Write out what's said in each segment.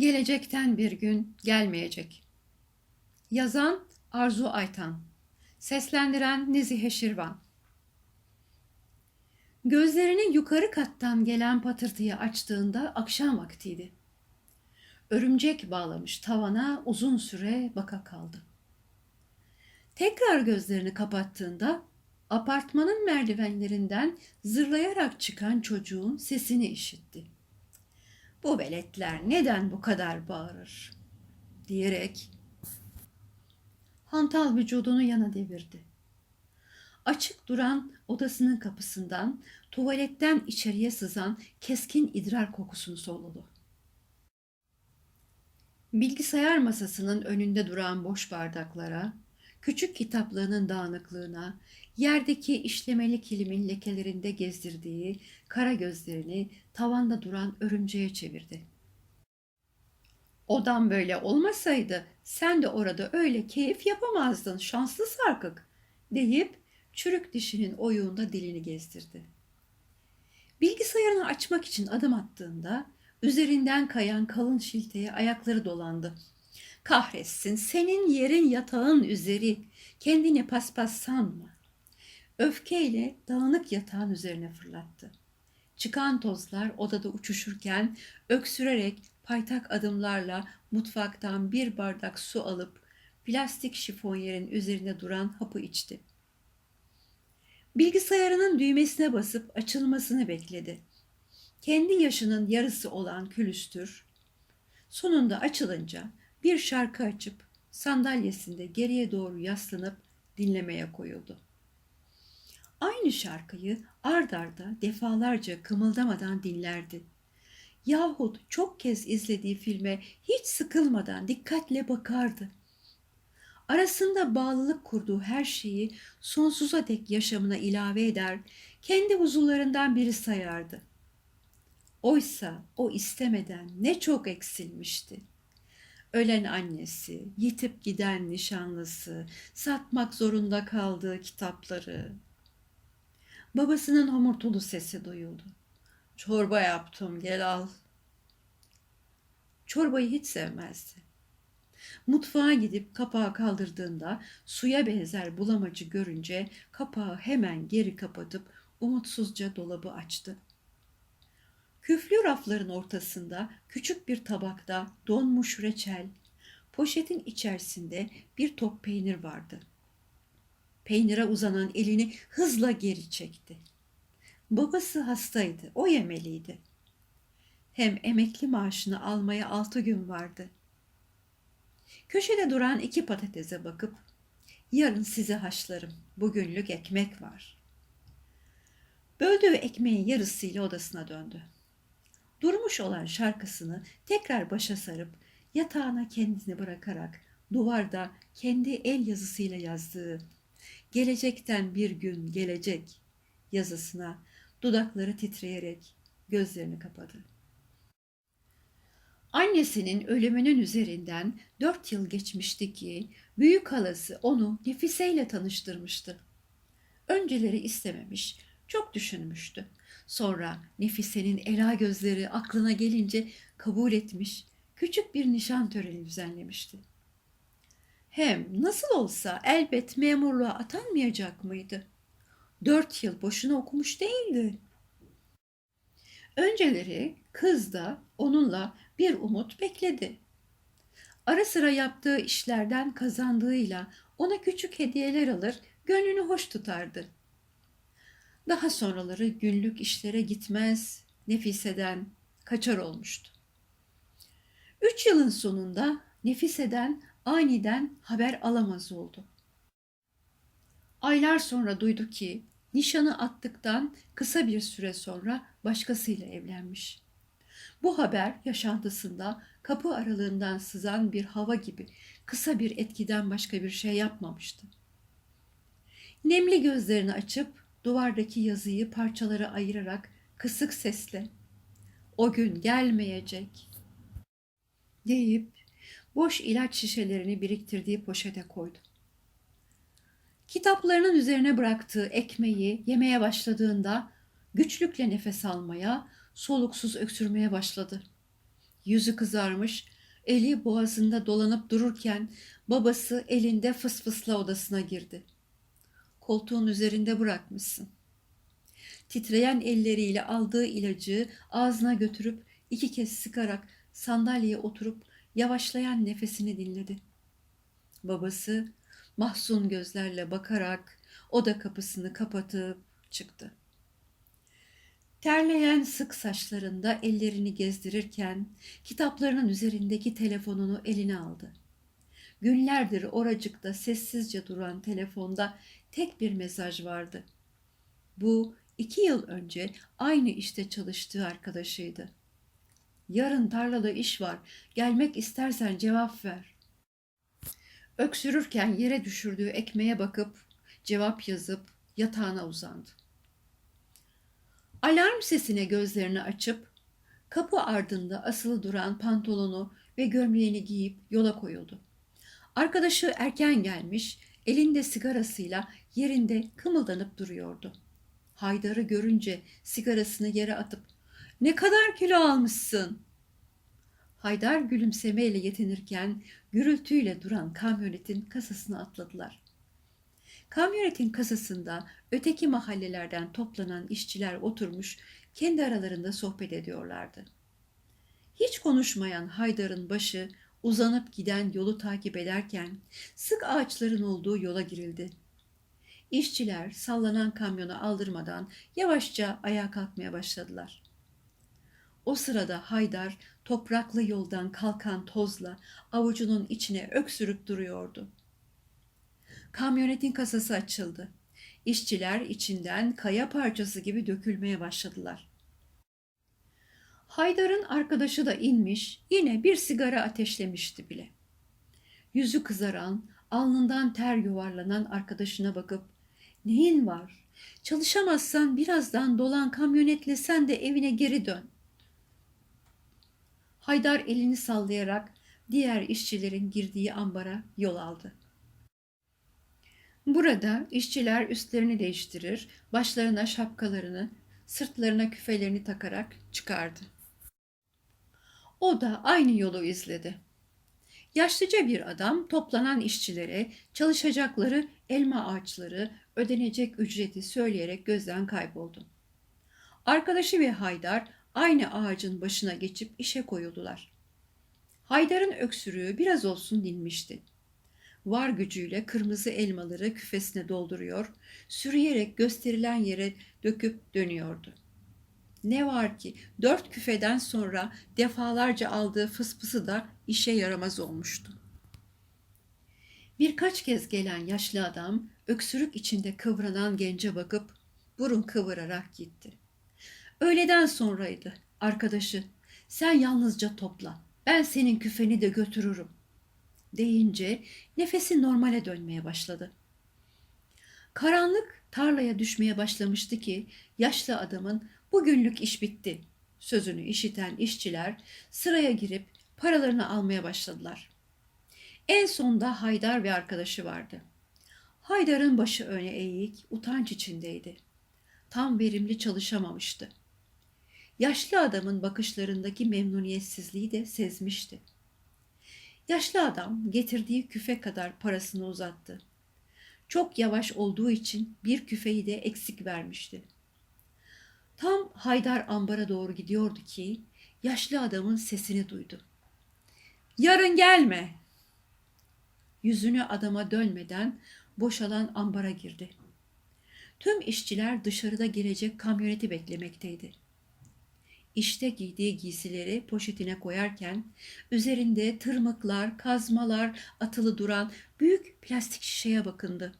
Gelecekten bir gün gelmeyecek. Yazan Arzu Aytan. Seslendiren Nezihe Şirvan. Gözlerini yukarı kattan gelen patırtıyı açtığında akşam vaktiydi. Örümcek bağlamış tavana uzun süre baka kaldı. Tekrar gözlerini kapattığında apartmanın merdivenlerinden zırlayarak çıkan çocuğun sesini işitti. Bu veletler neden bu kadar bağırır? diyerek hantal vücudunu yana devirdi. Açık duran odasının kapısından tuvaletten içeriye sızan keskin idrar kokusunu soludu. Bilgisayar masasının önünde duran boş bardaklara, küçük kitaplığının dağınıklığına, yerdeki işlemeli kilimin lekelerinde gezdirdiği kara gözlerini tavanda duran örümceğe çevirdi. Odam böyle olmasaydı sen de orada öyle keyif yapamazdın şanslı sarkık deyip çürük dişinin oyuğunda dilini gezdirdi. Bilgisayarını açmak için adım attığında üzerinden kayan kalın şilteye ayakları dolandı. Kahretsin senin yerin yatağın üzeri kendini paspas sanma. Öfkeyle dağınık yatağın üzerine fırlattı. Çıkan tozlar odada uçuşurken öksürerek paytak adımlarla mutfaktan bir bardak su alıp plastik şifonyerin üzerinde duran hapı içti. Bilgisayarının düğmesine basıp açılmasını bekledi. Kendi yaşının yarısı olan külüstür sonunda açılınca bir şarkı açıp sandalyesinde geriye doğru yaslanıp dinlemeye koyuldu. Aynı şarkıyı ard arda defalarca kımıldamadan dinlerdi. Yahut çok kez izlediği filme hiç sıkılmadan dikkatle bakardı. Arasında bağlılık kurduğu her şeyi sonsuza dek yaşamına ilave eder, kendi huzurlarından biri sayardı. Oysa o istemeden ne çok eksilmişti. Ölen annesi, yitip giden nişanlısı, satmak zorunda kaldığı kitapları. Babasının homurtulu sesi duyuldu. Çorba yaptım gel al. Çorbayı hiç sevmezdi. Mutfağa gidip kapağı kaldırdığında suya benzer bulamacı görünce kapağı hemen geri kapatıp umutsuzca dolabı açtı. Küflü rafların ortasında küçük bir tabakta donmuş reçel, poşetin içerisinde bir top peynir vardı. Peynire uzanan elini hızla geri çekti. Babası hastaydı, o yemeliydi. Hem emekli maaşını almaya altı gün vardı. Köşede duran iki patatese bakıp, yarın size haşlarım, bugünlük ekmek var. Böldüğü ekmeğin yarısıyla odasına döndü. Durmuş olan şarkısını tekrar başa sarıp yatağına kendini bırakarak duvarda kendi el yazısıyla yazdığı gelecekten bir gün gelecek yazısına dudakları titreyerek gözlerini kapadı. Annesinin ölümünün üzerinden dört yıl geçmişti ki büyük halası onu Nefise ile tanıştırmıştı. Önceleri istememiş, çok düşünmüştü. Sonra Nefise'nin ela gözleri aklına gelince kabul etmiş, küçük bir nişan töreni düzenlemişti. Hem nasıl olsa elbet memurluğa atanmayacak mıydı? Dört yıl boşuna okumuş değildi. Önceleri kız da onunla bir umut bekledi. Ara sıra yaptığı işlerden kazandığıyla ona küçük hediyeler alır, gönlünü hoş tutardı. Daha sonraları günlük işlere gitmez, Nefise'den kaçar olmuştu. Üç yılın sonunda Nefise'den aniden haber alamaz oldu. Aylar sonra duydu ki nişanı attıktan kısa bir süre sonra başkasıyla evlenmiş. Bu haber yaşantısında kapı aralığından sızan bir hava gibi kısa bir etkiden başka bir şey yapmamıştı. Nemli gözlerini açıp duvardaki yazıyı parçalara ayırarak kısık sesle "O gün gelmeyecek." deyip boş ilaç şişelerini biriktirdiği poşete koydu. Kitaplarının üzerine bıraktığı ekmeği yemeye başladığında güçlükle nefes almaya, soluksuz öksürmeye başladı. Yüzü kızarmış, eli boğazında dolanıp dururken babası elinde fısfısla odasına girdi. Koltuğun üzerinde bırakmışsın. Titreyen elleriyle aldığı ilacı ağzına götürüp iki kez sıkarak sandalyeye oturup yavaşlayan nefesini dinledi. Babası mahzun gözlerle bakarak oda kapısını kapatıp çıktı. Terleyen sık saçlarında ellerini gezdirirken kitaplarının üzerindeki telefonunu eline aldı. Günlerdir oracıkta sessizce duran telefonda tek bir mesaj vardı. Bu iki yıl önce aynı işte çalıştığı arkadaşıydı. Yarın tarlada iş var, gelmek istersen cevap ver. Öksürürken yere düşürdüğü ekmeğe bakıp cevap yazıp yatağına uzandı. Alarm sesine gözlerini açıp kapı ardında asılı duran pantolonu ve gömleğini giyip yola koyuldu. Arkadaşı erken gelmiş, elinde sigarasıyla yerinde kımıldanıp duruyordu. Haydar'ı görünce sigarasını yere atıp "Ne kadar kilo almışsın?" Haydar gülümsemeyle yetinirken gürültüyle duran kamyonetin kasasına atladılar. Kamyonetin kasasında öteki mahallelerden toplanan işçiler oturmuş kendi aralarında sohbet ediyorlardı. Hiç konuşmayan Haydar'ın başı uzanıp giden yolu takip ederken sık ağaçların olduğu yola girildi. İşçiler sallanan kamyonu aldırmadan yavaşça ayağa kalkmaya başladılar. O sırada Haydar topraklı yoldan kalkan tozla avucunun içine öksürüp duruyordu. Kamyonetin kasası açıldı. İşçiler içinden kaya parçası gibi dökülmeye başladılar. Haydar'ın arkadaşı da inmiş, yine bir sigara ateşlemişti bile. Yüzü kızaran, alnından ter yuvarlanan arkadaşına bakıp "Neyin var? Çalışamazsan birazdan dolan kamyonetle sen de evine geri dön." Haydar elini sallayarak diğer işçilerin girdiği ambara yol aldı. Burada işçiler üstlerini değiştirir, başlarına şapkalarını, sırtlarına küfelerini takarak çıkardı. O da aynı yolu izledi. Yaşlıca bir adam toplanan işçilere çalışacakları elma ağaçları, ödenecek ücreti söyleyerek gözden kayboldu. Arkadaşı ve Haydar aynı ağacın başına geçip işe koyuldular. Haydar'ın öksürüğü biraz olsun dinmişti. Var gücüyle kırmızı elmaları küfesine dolduruyor, sürüyerek gösterilen yere döküp dönüyordu. Ne var ki dört küfeden sonra defalarca aldığı fıspısı da işe yaramaz olmuştu. Birkaç kez gelen yaşlı adam öksürük içinde kıvranan gence bakıp burun kıvırarak gitti. Öğleden sonraydı. Arkadaşı, sen yalnızca topla. Ben senin küfeni de götürürüm. Deyince nefesi normale dönmeye başladı. Karanlık tarlaya düşmeye başlamıştı ki yaşlı adamın bugünlük iş bitti sözünü işiten işçiler sıraya girip paralarını almaya başladılar. En sonda Haydar ve arkadaşı vardı. Haydar'ın başı öne eğik, utanç içindeydi. Tam verimli çalışamamıştı. Yaşlı adamın bakışlarındaki memnuniyetsizliği de sezmişti. Yaşlı adam getirdiği küfe kadar parasını uzattı. Çok yavaş olduğu için bir küfeyi de eksik vermişti. Tam Haydar ambara doğru gidiyordu ki yaşlı adamın sesini duydu. Yarın gelme. Yüzünü adama dönmeden boşalan ambara girdi. Tüm işçiler dışarıda gelecek kamyoneti beklemekteydi işte giydiği giysileri poşetine koyarken üzerinde tırmıklar, kazmalar atılı duran büyük plastik şişeye bakındı.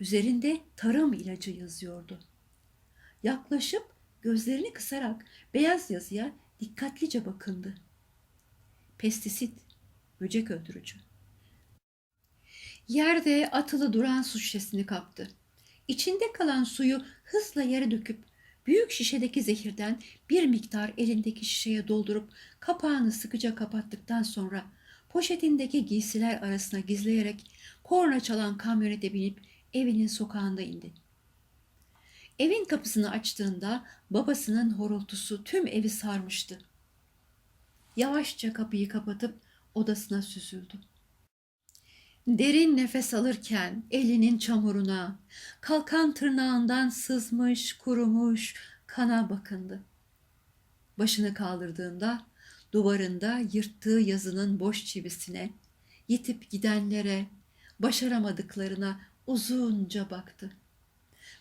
Üzerinde tarım ilacı yazıyordu. Yaklaşıp gözlerini kısarak beyaz yazıya dikkatlice bakındı. Pestisit, böcek öldürücü. Yerde atılı duran su şişesini kaptı. İçinde kalan suyu hızla yere döküp Büyük şişedeki zehirden bir miktar elindeki şişeye doldurup kapağını sıkıca kapattıktan sonra poşetindeki giysiler arasına gizleyerek korna çalan kamyonete binip evinin sokağında indi. Evin kapısını açtığında babasının horultusu tüm evi sarmıştı. yavaşça kapıyı kapatıp odasına süzüldü. Derin nefes alırken elinin çamuruna, kalkan tırnağından sızmış, kurumuş kana bakındı. Başını kaldırdığında duvarında yırttığı yazının boş çivisine, yitip gidenlere, başaramadıklarına uzunca baktı.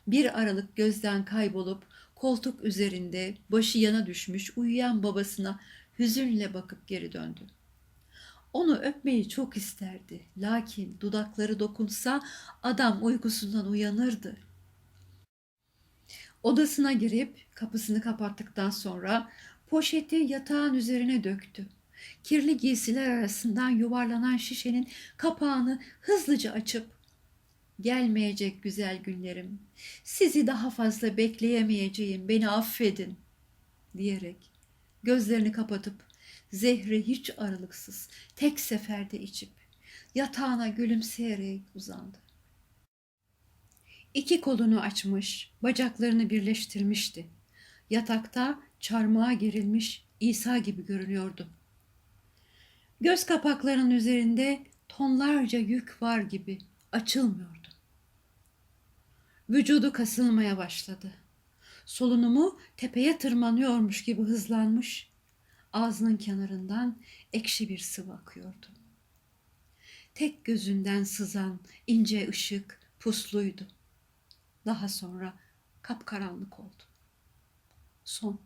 Bir aralık gözden kaybolup koltuk üzerinde başı yana düşmüş uyuyan babasına hüzünle bakıp geri döndü. Onu öpmeyi çok isterdi. Lakin dudakları dokunsa adam uykusundan uyanırdı. Odasına girip kapısını kapattıktan sonra poşeti yatağın üzerine döktü. Kirli giysiler arasından yuvarlanan şişenin kapağını hızlıca açıp gelmeyecek güzel günlerim. Sizi daha fazla bekleyemeyeceğim. Beni affedin." diyerek gözlerini kapatıp zehri hiç aralıksız tek seferde içip yatağına gülümseyerek uzandı. İki kolunu açmış, bacaklarını birleştirmişti. Yatakta çarmıha gerilmiş İsa gibi görünüyordu. Göz kapaklarının üzerinde tonlarca yük var gibi açılmıyordu. Vücudu kasılmaya başladı. Solunumu tepeye tırmanıyormuş gibi hızlanmış, ağzının kenarından ekşi bir sıvı akıyordu. Tek gözünden sızan ince ışık pusluydu. Daha sonra kapkaranlık oldu. Son